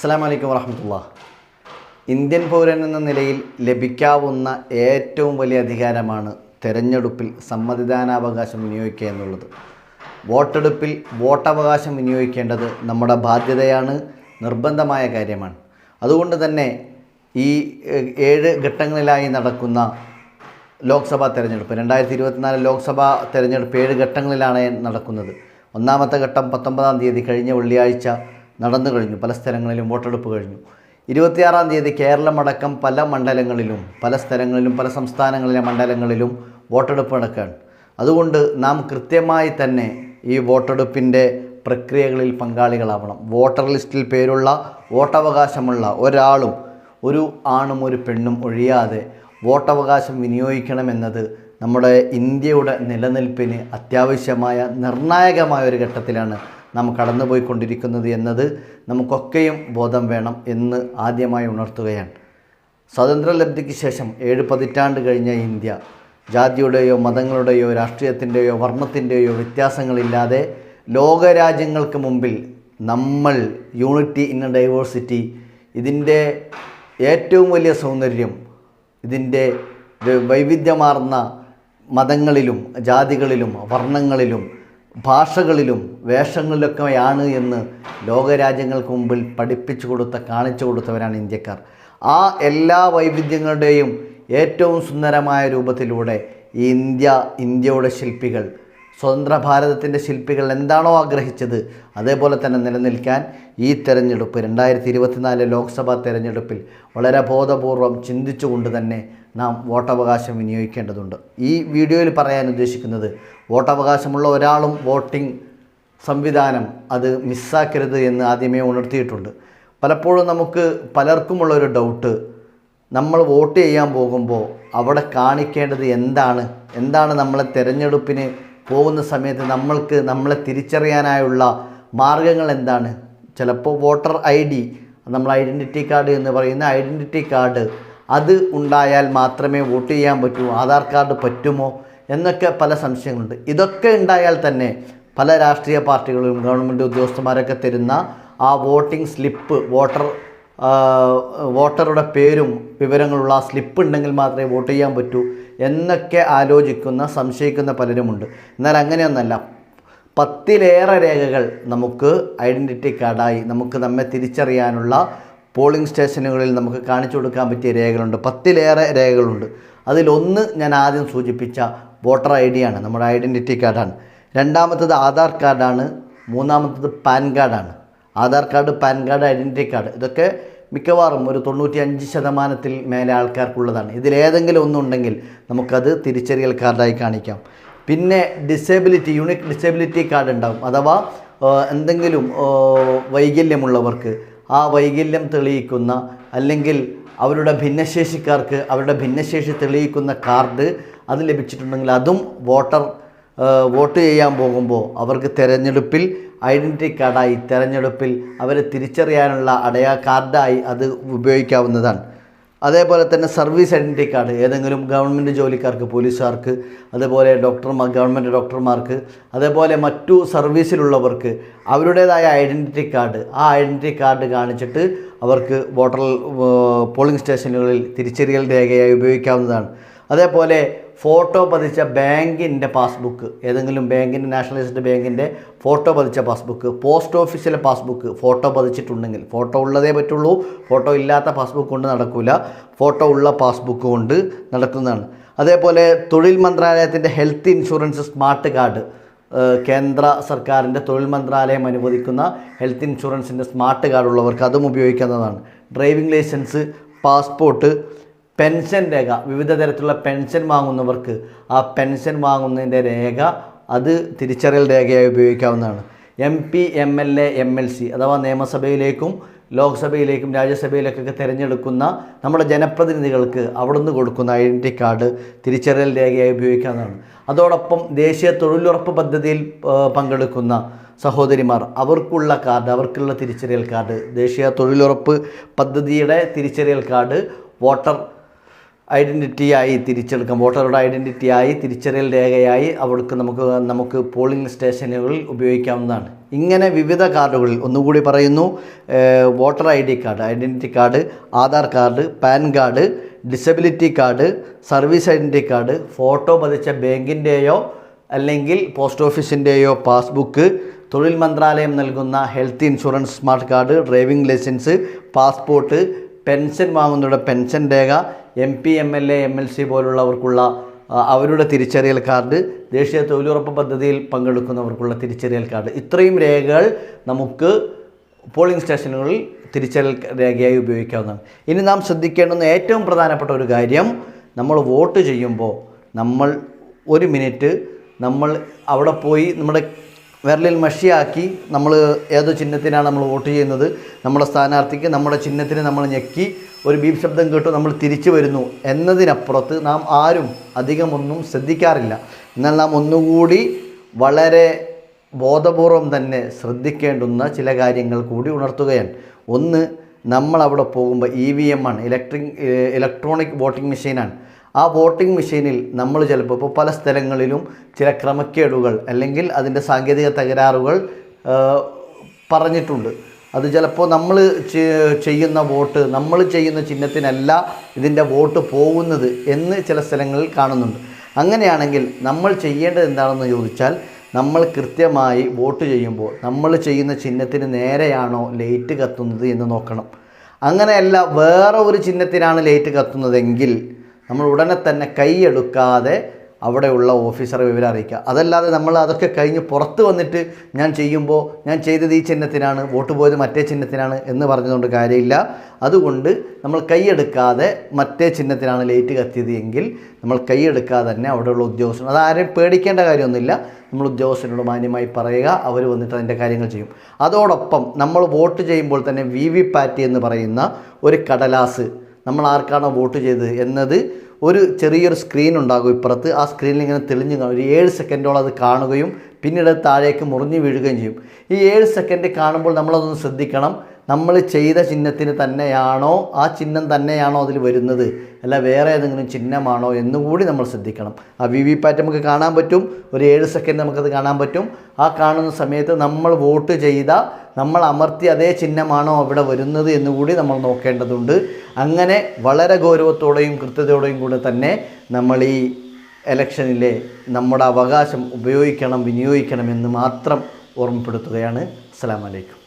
അസ്സാം വലൈക്കും വറഹമത്തുള്ള ഇന്ത്യൻ പൗരൻ എന്ന നിലയിൽ ലഭിക്കാവുന്ന ഏറ്റവും വലിയ അധികാരമാണ് തെരഞ്ഞെടുപ്പിൽ സമ്മതിദാനാവകാശം വിനിയോഗിക്കുക എന്നുള്ളത്. വോട്ടെടുപ്പിൽ വോട്ടവകാശം വിനിയോഗിക്കേണ്ടത് നമ്മുടെ ബാധ്യതയാണ് നിർബന്ധമായ കാര്യമാണ്. അതുകൊണ്ട് തന്നെ ഈ ഏഴ് ഘട്ടങ്ങളിലായി നടക്കുന്ന ലോക്സഭാ തെരഞ്ഞെടുപ്പ് രണ്ടായിരത്തി ഇരുപത്തിനാല് ലോക്സഭാ തെരഞ്ഞെടുപ്പ് ഏഴ് ഘട്ടങ്ങളിലാണ് നടക്കുന്നത്. ഒന്നാമത്തെ ഘട്ടം പത്തൊമ്പതാം തീയതി കഴിഞ്ഞ വെള്ളിയാഴ്ച നടന്നു കഴിഞ്ഞു. പല സ്ഥലങ്ങളിലും വോട്ടെടുപ്പ് കഴിഞ്ഞു. ഇരുപത്തിയാറാം തീയതി കേരളമടക്കം പല മണ്ഡലങ്ങളിലും പല സ്ഥലങ്ങളിലും പല സംസ്ഥാനങ്ങളിലെ മണ്ഡലങ്ങളിലും വോട്ടെടുപ്പ് നടക്കുകയാണ്. അതുകൊണ്ട് നാം കൃത്യമായി തന്നെ ഈ വോട്ടെടുപ്പിന്റെ പ്രക്രിയകളിൽ പങ്കാളികളാവണം. വോട്ടർ ലിസ്റ്റിൽ പേരുള്ള വോട്ടവകാശമുള്ള ഒരാളും ഒരു ആണും ഒരു പെണ്ണും ഒഴിയാതെ വോട്ടവകാശം വിനിയോഗിക്കണമെന്നത് നമ്മുടെ ഇന്ത്യയുടെ നിലനിൽപ്പിന് അത്യാവശ്യമായ നിർണായകമായ ഒരു ഘട്ടത്തിലാണ് നാം കടന്നുപോയിക്കൊണ്ടിരിക്കുന്നത് എന്നത് നമുക്കൊക്കെയും ബോധം വേണം എന്ന് ആദ്യമായി ഉണർത്തുകയാണ്. സ്വാതന്ത്ര്യലബ്ധിക്ക് ശേഷം ഏഴ് പതിറ്റാണ്ട് കഴിഞ്ഞ ഇന്ത്യ ജാതിയുടെയോ മതങ്ങളുടെയോ രാഷ്ട്രീയത്തിന്റെയോ വർണത്തിന്റെയോ വ്യത്യാസങ്ങളില്ലാതെ ലോകരാജ്യങ്ങൾക്ക് മുമ്പിൽ നമ്മൾ യൂണിറ്റി ഇൻ ഡൈവേഴ്സിറ്റി ഇതിന്റെ ഏറ്റവും വലിയ സൗന്ദര്യം ഇതിന്റെ വൈവിധ്യമാർന്ന മതങ്ങളിലും ജാതികളിലും വർണങ്ങളിലും ഭാഷകളിലും വേഷങ്ങളിലൊക്കെയാണ് എന്ന് ലോകരാജ്യങ്ങൾക്ക് മുമ്പിൽ പഠിപ്പിച്ചു കൊടുത്ത കാണിച്ചു കൊടുത്തവരാണ് ഇന്ത്യക്കാർ. ആ എല്ലാ വൈവിധ്യങ്ങളുടെയും ഏറ്റവും സുന്ദരമായ രൂപത്തിലൂടെ ഇന്ത്യ ഇന്ത്യയുടെ ശില്പികൾ സ്വതന്ത്ര ഭാരതത്തിന്റെ ശില്പികൾ എന്താണോ ആഗ്രഹിച്ചത് അതേപോലെ തന്നെ നിലനിൽക്കാൻ ഈ തെരഞ്ഞെടുപ്പ് രണ്ടായിരത്തി ഇരുപത്തിനാല് ലോക്സഭാ തെരഞ്ഞെടുപ്പിൽ വളരെ ബോധപൂർവം ചിന്തിച്ചുകൊണ്ട് തന്നെ നാം വോട്ടവകാശം വിനിയോഗിക്കേണ്ടതുണ്ട്. ഈ വീഡിയോയിൽ പറയാൻ ഉദ്ദേശിക്കുന്നത് വോട്ടവകാശമുള്ള ഒരാളും വോട്ടിംഗ് സംവിധാനം അത് മിസ്സാക്കരുത് എന്ന് ആദ്യമേ ഉണർത്തിയിട്ടുണ്ട്. പലപ്പോഴും നമുക്ക് പലർക്കുമുള്ളൊരു ഡൗട്ട് നമ്മൾ വോട്ട് ചെയ്യാൻ പോകുമ്പോൾ അവിടെ കാണിക്കേണ്ടത് എന്താണ്? എന്താണ് നമ്മളെ തിരഞ്ഞെടുപ്പിന് പോകുന്ന സമയത്ത് നമ്മൾക്ക് നമ്മളെ തിരിച്ചറിയാനായുള്ള മാർഗങ്ങൾ എന്താണ്? ചിലപ്പോൾ വോട്ടർ ഐ ഡി നമ്മൾ ഐഡന്റിറ്റി കാർഡ് എന്ന് പറയുന്ന ഐഡന്റിറ്റി കാർഡ് അത് ഉണ്ടായാൽ മാത്രമേ വോട്ട് ചെയ്യാൻ പറ്റൂ ആധാർ കാർഡ് പറ്റുമോ എന്നൊക്കെ പല സംശയങ്ങളുണ്ട്. ഇതൊക്കെ ഉണ്ടായാൽ തന്നെ പല രാഷ്ട്രീയ പാർട്ടികളും ഗവൺമെന്റ് ഉദ്യോഗസ്ഥന്മാരൊക്കെ തരുന്ന ആ വോട്ടിംഗ് സ്ലിപ്പ് വോട്ടർ വോട്ടറുടെ പേരും വിവരങ്ങളുള്ള ആ സ്ലിപ്പ് ഉണ്ടെങ്കിൽ മാത്രമേ വോട്ട് ചെയ്യാൻ പറ്റൂ എന്നൊക്കെ ആലോചിക്കുന്ന സംശയിക്കുന്ന പലരുമുണ്ട്. എന്നാൽ അങ്ങനെയൊന്നല്ല. പത്തിലേറെ രേഖകൾ നമുക്ക് ഐഡന്റിറ്റി കാർഡായി നമുക്ക് നമ്മെ തിരിച്ചറിയാനുള്ള പോളിംഗ് സ്റ്റേഷനുകളിൽ നമുക്ക് കാണിച്ചു കൊടുക്കാൻ പറ്റിയ രേഖകളുണ്ട്. പത്തിലേറെ രേഖകളുണ്ട്. അതിലൊന്ന് ഞാൻ ആദ്യം സൂചിപ്പിച്ച വോട്ടർ ഐ ഡിയാണ് നമ്മുടെ ഐഡന്റിറ്റി കാർഡാണ്. രണ്ടാമത്തത് ആധാർ കാർഡാണ്. മൂന്നാമത്തത് പാൻ കാർഡാണ്. Aadhaar card PAN card identity card ഇതൊക്കെ മിക്കവാറും ഒരു തൊണ്ണൂറ്റി അഞ്ച് ശതമാനത്തിൽ മേലെ ആൾക്കാർക്കുള്ളതാണ്. ഇതിലേതെങ്കിലും ഒന്നുണ്ടെങ്കിൽ നമുക്കത് തിരിച്ചറിയൽ കാർഡായി കാണിക്കാം. പിന്നെ ഡിസേബിലിറ്റി യൂണിക് ഡിസേബിലിറ്റി കാർഡ് ഉണ്ടാകും അഥവാ എന്തെങ്കിലും വൈകല്യമുള്ളവർക്ക് ആ വൈകല്യം തെളിയിക്കുന്ന അല്ലെങ്കിൽ അവരുടെ ഭിന്നശേഷിക്കാർക്ക് അവരുടെ ഭിന്നശേഷി തെളിയിക്കുന്ന കാർഡ് അത് ലഭിച്ചിട്ടുണ്ടെങ്കിൽ അതും വോട്ടർ വോട്ട് ചെയ്യാൻ പോകുമ്പോൾ അവർക്ക് തിരഞ്ഞെടുപ്പിൽ ഐഡന്റിറ്റി കാർഡായി തിരഞ്ഞെടുപ്പിൽ അവരെ തിരിച്ചറിയാനുള്ള അടയാ കാർഡായി അത് ഉപയോഗിക്കാവുന്നതാണ്. അതേപോലെ തന്നെ സർവീസ് ഐഡന്റി കാർഡ് ഏതെങ്കിലും ഗവൺമെന്റ് ജോലിക്കാർക്ക് പോലീസുകാർക്ക് അതേപോലെ ഡോക്ടർമാർ ഗവൺമെന്റ് ഡോക്ടർമാർക്ക് അതേപോലെ മറ്റു സർവീസിലുള്ളവർക്ക് അവരുടേതായ ഐഡന്റിറ്റി കാർഡ്. ആ ഐഡന്റിറ്റി കാർഡ് കാണിച്ചിട്ട് അവർക്ക് വോട്ടർ പോളിംഗ് സ്റ്റേഷനുകളിൽ തിരിച്ചറിയൽ രേഖയായി ഉപയോഗിക്കാവുന്നതാണ്. അതേപോലെ ഫോട്ടോ പതിച്ച ബാങ്കിന്റെ പാസ്ബുക്ക് ഏതെങ്കിലും ബാങ്കിന്റെ നാഷണലൈസ്ഡ് ബാങ്കിന്റെ ഫോട്ടോ പതിച്ച പാസ്ബുക്ക് പോസ്റ്റ് ഓഫീസിലെ പാസ്ബുക്ക് ഫോട്ടോ പതിച്ചിട്ടുണ്ടെങ്കിൽ ഫോട്ടോ ഉള്ളതേ പറ്റുള്ളൂ ഫോട്ടോ ഇല്ലാത്ത പാസ്ബുക്ക് കൊണ്ട് നടക്കില്ല ഫോട്ടോ ഉള്ള പാസ്ബുക്ക് കൊണ്ട് നടക്കുന്നതാണ്. അതേപോലെ തൊഴിൽ മന്ത്രാലയത്തിന്റെ ഹെൽത്ത് ഇൻഷുറൻസ് സ്മാർട്ട് കാർഡ് കേന്ദ്ര സർക്കാരിന്റെ തൊഴിൽ മന്ത്രാലയം അനുവദിക്കുന്ന ഹെൽത്ത് ഇൻഷുറൻസിന്റെ സ്മാർട്ട് കാർഡ് ഉള്ളവർക്ക് അതും ഉപയോഗിക്കുന്നതാണ് ഡ്രൈവിംഗ് ലൈസൻസ് പാസ്പോർട്ട് പെൻഷൻ രേഖ വിവിധ തരത്തിലുള്ള പെൻഷൻ വാങ്ങുന്നവർക്ക് ആ പെൻഷൻ വാങ്ങുന്നതിന്റെ രേഖ അത് തിരിച്ചറിയൽ രേഖയായി ഉപയോഗിക്കാവുന്നതാണ്. M P M L A M L C അഥവാ നിയമസഭയിലേക്കും ലോക്സഭയിലേക്കും രാജ്യസഭയിലേക്കൊക്കെ തിരഞ്ഞെടുക്കുന്ന നമ്മുടെ ജനപ്രതിനിധികൾക്ക് അവിടുന്ന് കൊടുക്കുന്ന ഐഡന്റി കാർഡ് തിരിച്ചറിയൽ രേഖയായി ഉപയോഗിക്കാവുന്നതാണ്. അതോടൊപ്പം ദേശീയ തൊഴിലുറപ്പ് പദ്ധതിയിൽ പങ്കെടുക്കുന്ന സഹോദരിമാർ അവർക്കുള്ള കാർഡ് അവർക്കുള്ള തിരിച്ചറിയൽ കാർഡ് ദേശീയ തൊഴിലുറപ്പ് പദ്ധതിയുടെ തിരിച്ചറിയൽ കാർഡ് വോട്ടർ ഐഡന്റിറ്റിയായി തിരിച്ചെടുക്കാം വോട്ടറുടെ ഐഡന്റിറ്റിയായി തിരിച്ചറിയൽ രേഖയായി അവർക്ക് നമുക്ക് നമുക്ക് പോളിംഗ് സ്റ്റേഷനുകളിൽ ഉപയോഗിക്കാവുന്നതാണ്. ഇങ്ങനെ വിവിധ കാർഡുകളിൽ ഒന്നുകൂടി പറയുന്നു voter I D card identity card Aadhaar card PAN card disability card service identity card photo പതിച്ച ബാങ്കിന്റെയോ അല്ലെങ്കിൽ പോസ്റ്റ് ഓഫീസിന്റെയോ പാസ്ബുക്ക് തൊഴിൽ മന്ത്രാലയം നൽകുന്ന health insurance smart card driving licence passport pension വാങ്ങുന്നവരുടെ pension Rekha M P M L A M L C പോലുള്ളവർക്കുള്ള അവരുടെ തിരിച്ചറിയൽ card ദേശീയ തൊഴിലുറപ്പ് പദ്ധതിയിൽ പങ്കെടുക്കുന്നവർക്കുള്ള തിരിച്ചറിയൽ കാർഡ്. ഇത്രയും രേഖകൾ നമുക്ക് പോളിംഗ് സ്റ്റേഷനുകളിൽ തിരിച്ചറിയൽ രേഖയായി ഉപയോഗിക്കാവുന്നതാണ്. ഇനി നാം ശ്രദ്ധിക്കേണ്ടുന്ന ഏറ്റവും പ്രധാനപ്പെട്ട ഒരു കാര്യം നമ്മൾ വോട്ട് ചെയ്യുമ്പോൾ നമ്മൾ ഒരു മിനിറ്റ് നമ്മൾ അവിടെ പോയി നമ്മുടെ വിരലിൽ മഷിയാക്കി നമ്മൾ ഏതോ ചിഹ്നത്തിനാണ് നമ്മൾ വോട്ട് ചെയ്യുന്നത്. നമ്മുടെ സ്ഥാനാർത്ഥിക്ക് നമ്മുടെ ചിഹ്നത്തിന് നമ്മൾ ഞെക്കി ഒരു ബീപ് ശബ്ദം കേട്ടു നമ്മൾ തിരിച്ചു വരുന്നു എന്നതിനപ്പുറത്ത് നാം ആരും അധികമൊന്നും ശ്രദ്ധിക്കാറില്ല. എന്നാൽ നാം ഒന്നുകൂടി വളരെ ബോധപൂർവം തന്നെ ശ്രദ്ധിക്കേണ്ടുന്ന ചില കാര്യങ്ങൾ കൂടി ഉണർത്തുകയാണ്. ഒന്ന് നമ്മൾ അവിടെ പോകുമ്പോൾ ഇ വി എം ആണ് ഇലക്ട്രിക് ഇലക്ട്രോണിക് വോട്ടിംഗ് മെഷീനാണ് ആ വോട്ടിംഗ് മെഷീനിൽ നമ്മൾ ചിലപ്പോൾ ഇപ്പോൾ പല സ്ഥലങ്ങളിലും ചില ക്രമക്കേടുകൾ അല്ലെങ്കിൽ അതിന്റെ സാങ്കേതിക തകരാറുകൾ പറഞ്ഞിട്ടുണ്ട്. അത് ചിലപ്പോൾ നമ്മൾ ചെയ്യുന്ന വോട്ട് നമ്മൾ ചെയ്യുന്ന ചിഹ്നത്തിനല്ല ഇതിന്റെ വോട്ട് പോകുന്നത് എന്ന് ചില സ്ഥലങ്ങളിൽ കാണുന്നുണ്ട്. അങ്ങനെയാണെങ്കിൽ നമ്മൾ ചെയ്യേണ്ടത് എന്താണെന്ന് ചോദിച്ചാൽ നമ്മൾ കൃത്യമായി വോട്ട് ചെയ്യുമ്പോൾ നമ്മൾ ചെയ്യുന്ന ചിഹ്നത്തിന് നേരെയാണോ ലേറ്റ് കത്തുന്നത് എന്ന് നോക്കണം. അങ്ങനെയല്ല വേറെ ഒരു ചിഹ്നത്തിനാണ് ലേറ്റ് കത്തുന്നതെങ്കിൽ നമ്മൾ ഉടനെ തന്നെ കൈയെടുക്കാതെ അവിടെയുള്ള ഓഫീസറെ വിവരം അറിയിക്കുക. അതല്ലാതെ നമ്മൾ അതൊക്കെ കഴിഞ്ഞ് പുറത്ത് വന്നിട്ട് ഞാൻ ചെയ്യുമ്പോൾ ഞാൻ ചെയ്തത് ഈ ചിഹ്നത്തിനാണ് വോട്ട് പോയത് മറ്റേ ചിഹ്നത്തിനാണ് എന്ന് പറഞ്ഞതുകൊണ്ട് കാര്യമില്ല. അതുകൊണ്ട് നമ്മൾ കൈയെടുക്കാതെ മറ്റേ ചിഹ്നത്തിനാണ് ലേറ്റ് കത്തിയത് എങ്കിൽ നമ്മൾ കൈയെടുക്കാതെ തന്നെ അവിടെയുള്ള ഉദ്യോഗസ്ഥൻ അത് പേടിക്കേണ്ട കാര്യമൊന്നുമില്ല. നമ്മൾ ഉദ്യോഗസ്ഥനോട് മാന്യമായി പറയുക അവർ വന്നിട്ട് അതിന്റെ കാര്യങ്ങൾ ചെയ്യും. അതോടൊപ്പം നമ്മൾ വോട്ട് ചെയ്യുമ്പോൾ തന്നെ വി വി പാറ്റ് എന്ന് പറയുന്ന ഒരു കടലാസ് നമ്മൾ ആർക്കാണോ വോട്ട് ചെയ്തത് എന്നത് ഒരു ചെറിയൊരു സ്ക്രീൻ ഉണ്ടാകും ഇപ്പുറത്ത്. ആ സ്ക്രീനിൽ ഇങ്ങനെ തെളിഞ്ഞു ഒരു ഏഴ് സെക്കൻഡോളം അത് കാണുകയും പിന്നീട് താഴേക്ക് മുറിഞ്ഞു വീഴുകയും ചെയ്യും. ഈ ഏഴ് സെക്കൻഡ് കാണുമ്പോൾ നമ്മളതൊന്ന് ശ്രദ്ധിക്കണം. നമ്മൾ ചെയ്ത ചിഹ്നത്തിന് തന്നെയാണോ ആ ചിഹ്നം തന്നെയാണോ അതിൽ വരുന്നത്? അല്ല വേറെ ഏതെങ്കിലും ചിഹ്നമാണോ എന്നുകൂടി നമ്മൾ ശ്രദ്ധിക്കണം. ആ വി വി പാറ്റ് നമുക്ക് കാണാൻ പറ്റും. ഒരു ഏഴ് സെക്കൻഡ് നമുക്കത് കാണാൻ പറ്റും. ആ കാണുന്ന സമയത്ത് നമ്മൾ വോട്ട് ചെയ്ത നമ്മൾ അമർത്തി അതേ ചിഹ്നമാണോ അവിടെ വരുന്നത് എന്നുകൂടി നമ്മൾ നോക്കേണ്ടതുണ്ട്. അങ്ങനെ വളരെ ഗൗരവത്തോടെയും കൃത്യതയോടെയും കൂടെ തന്നെ നമ്മൾ ഈ എലക്ഷനിലെ നമ്മുടെ അവകാശം ഉപയോഗിക്കണം വിനിയോഗിക്കണം എന്ന് മാത്രം ഓർമ്മപ്പെടുത്തുകയാണ്. അസ്സാം വലൈക്കും